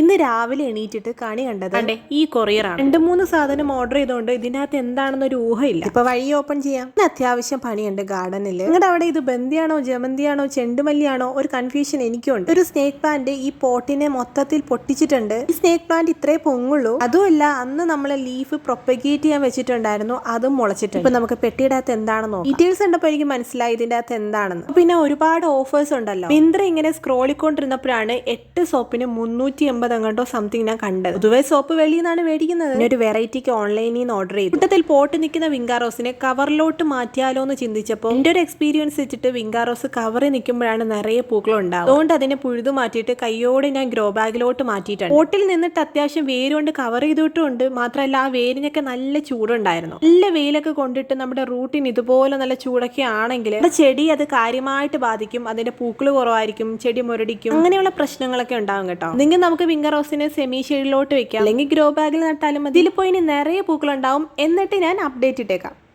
ഇന്ന് രാവിലെ എണീറ്റിട്ട് കണി കണ്ടത് കണ്ടേ ഈ കൊറിയർ ആണ്. രണ്ട് മൂന്ന് സാധനം ഓർഡർ ചെയ്തോണ്ട് ഇതിനകത്ത് എന്താണെന്നൊരു ഊഹയില്ല. ഇപ്പൊ വഴി ഓപ്പൺ ചെയ്യാം. ഇന്ന് അത്യാവശ്യം പണിയുണ്ട് ഗാർഡനിൽ നിങ്ങളുടെ അവിടെ ഇത് ബന്ദിയാണോ ജമന്തിയാണോ ചെണ്ടുമല്ലിയാണോ? ഒരു കൺഫ്യൂഷൻ എനിക്കുണ്ട്. ഒരു സ്നേക്ക് പ്ലാന്റ് ഈ പോട്ടിനെ മൊത്തത്തിൽ പൊട്ടിച്ചിട്ടുണ്ട്. ഈ സ്നേക്ക് പ്ലാന്റ് ഇത്രേ പൊങ്ങുള്ളൂ. അതുമല്ല അന്ന് നമ്മൾ ലീഫ് പ്രൊപ്പഗേറ്റ് ചെയ്യാൻ വെച്ചിട്ടുണ്ടായിരുന്നു. അതും മുളച്ചിട്ടുണ്ട്. ഇപ്പൊ നമുക്ക് പെട്ടിയുടെ അകത്ത് എന്താണെന്നോ ഡീറ്റെയിൽസ് കണ്ടപ്പോൾ എനിക്ക് മനസ്സിലായി ഇതിന്റെ അകത്ത് എന്താണെന്ന്. പിന്നെ ഒരുപാട് ഓഫേഴ്സ് ഉണ്ടല്ലോ. മിന്ത്ര ഇങ്ങനെ സ്ക്രോളിക്കൊണ്ടിരുന്നപ്പോഴാണ് എട്ട് സോപ്പിന് മുന്നൂറ്റി എൺപത് എങ്ങോട്ടോ സംതിങ് ഞാൻ കണ്ടത്. പൊതുവെ സോപ്പ് വെളിയിൽ നിന്നാണ് മേടിക്കുന്നത്. പിന്നെ ഒരു വെറൈറ്റിക്ക് ഓൺലൈനിൽ നിന്ന് ഓർഡർ ചെയ്തു. കൂട്ടത്തിൽ പോട്ട് നിൽക്കുന്ന വിങ്കാറോസിനെ കവറിലോട്ട് മാറ്റിയാലോ എന്ന് ചിന്തിച്ചപ്പോൾ എന്റെ ഒരു എക്സ്പീരിയൻസ് വെച്ചിട്ട് വിങ്കാറോസ് കവറിൽ നിൽക്കുമ്പോഴാണ് നിറയെ പൂക്കളുണ്ടാവും അതുകൊണ്ട് അതിനെ പുഴുതു മാറ്റിയിട്ട് കയ്യോടെ ഞാൻ ഗ്രോ ബാഗിലോട്ട് മാറ്റിയിട്ടുണ്ട്. പോട്ടിൽ നിന്നിട്ട് അത്യാവശ്യം വേരുകൊണ്ട് കവർ ചെയ്തിട്ടുണ്ട്. മാത്രമല്ല ആ വേരിനൊക്കെ നല്ല ചൂടുണ്ടായിരുന്നു. നല്ല വെയിലൊക്കെ കൊണ്ടിട്ട് നമ്മുടെ റൂട്ടിന് ഇതുപോലെ നല്ല ചൂടൊക്കെ ആണെങ്കിൽ നമ്മുടെ ചെടി അത് കാര്യമായിട്ട് ബാധിക്കും. അതിന്റെ പൂക്കൾ കുറവായിരിക്കും ചെടി മുരടിക്കും. അങ്ങനെയുള്ള പ്രശ്നങ്ങളൊക്കെ ഉണ്ടാവും കേട്ടോ. നിങ്ങൾ നമുക്ക് വിംഗർ റോസിനെ സെമി ഷെയ്ഡിലോട്ട് വെക്കാം. അല്ലെങ്കിൽ ഗ്രോ ബാഗിൽ നട്ടാലും മതി. ഇതിൽ പോയി ഇനി നിറയെ പൂക്കളുണ്ടാവും. എന്നിട്ട് ഞാൻ അപ്ഡേറ്റ് ഇട്ടേക്കാം.